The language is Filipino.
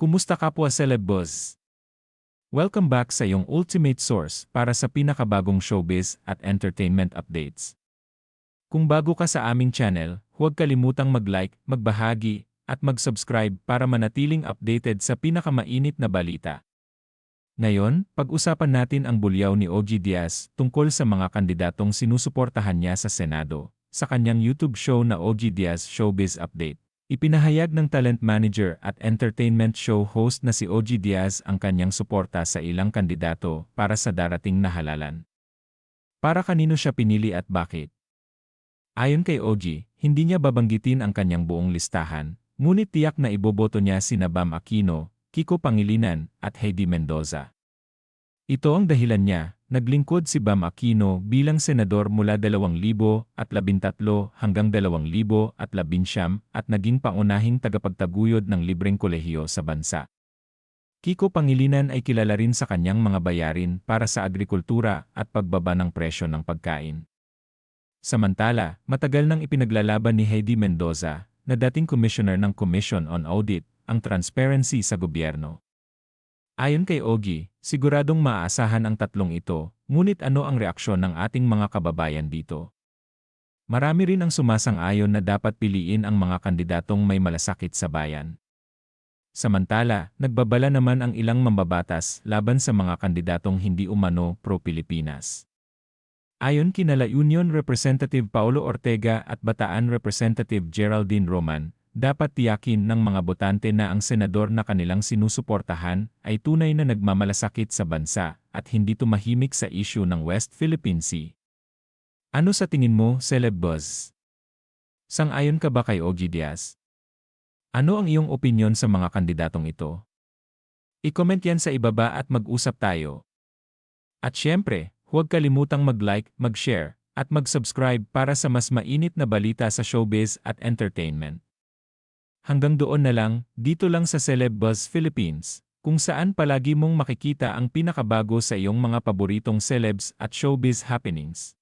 Kumusta kapwa Celeb Buzz? Welcome back sa iyong ultimate source para sa pinakabagong showbiz at entertainment updates. Kung bago ka sa aming channel, huwag kalimutang mag-like, magbahagi, at mag-subscribe para manatiling updated sa pinakamainit na balita. Ngayon, pag-usapan natin ang bulyaw ni OG Diaz tungkol sa mga kandidatong sinusuportahan niya sa Senado, sa kanyang YouTube show na OG Diaz Showbiz Update. Ipinahayag ng talent manager at entertainment show host na si OG Diaz ang kanyang suporta sa ilang kandidato para sa darating na halalan. Para kanino siya pinili at bakit? Ayon kay OG, hindi niya babanggitin ang kanyang buong listahan, ngunit tiyak na iboboto niya sina Bam Aquino, Kiko Pangilinan, at Heidi Mendoza. Ito ang dahilan niya, naglingkod si Bam Aquino bilang senador mula 2013 hanggang 2019 at naging pangunahing tagapagtaguyod ng libreng kolehiyo sa bansa. Kiko Pangilinan ay kilala rin sa kanyang mga bayarin para sa agrikultura at pagbaba ng presyo ng pagkain. Samantala, matagal nang ipinaglalaban ni Heidi Mendoza, na dating commissioner ng Commission on Audit, ang transparency sa gobyerno. Ayon kay Ogie, siguradong maaasahan ang tatlong ito, ngunit ano ang reaksyon ng ating mga kababayan dito? Marami rin ang sumasang-ayon na dapat piliin ang mga kandidatong may malasakit sa bayan. Samantala, nagbabala naman ang ilang mambabatas laban sa mga kandidatong hindi umano pro-Pilipinas. Ayon kinala Union Representative Paulo Ortega at Bataan Representative Geraldine Roman, dapat tiyakin ng mga botante na ang senador na kanilang sinusuportahan ay tunay na nagmamalasakit sa bansa at hindi tumahimik sa isyu ng West Philippine Sea. Ano sa tingin mo, Celeb Buzz? Sang-ayon ka ba kay Ogie Diaz? Ano ang iyong opinyon sa mga kandidatong ito? I-comment yan sa ibaba at mag-usap tayo. At syempre, huwag kalimutang mag-like, mag-share, at mag-subscribe para sa mas mainit na balita sa showbiz at entertainment. Hanggang doon na lang, dito lang sa Celeb Buzz Philippines, kung saan palagi mong makikita ang pinakabago sa iyong mga paboritong celebs at showbiz happenings.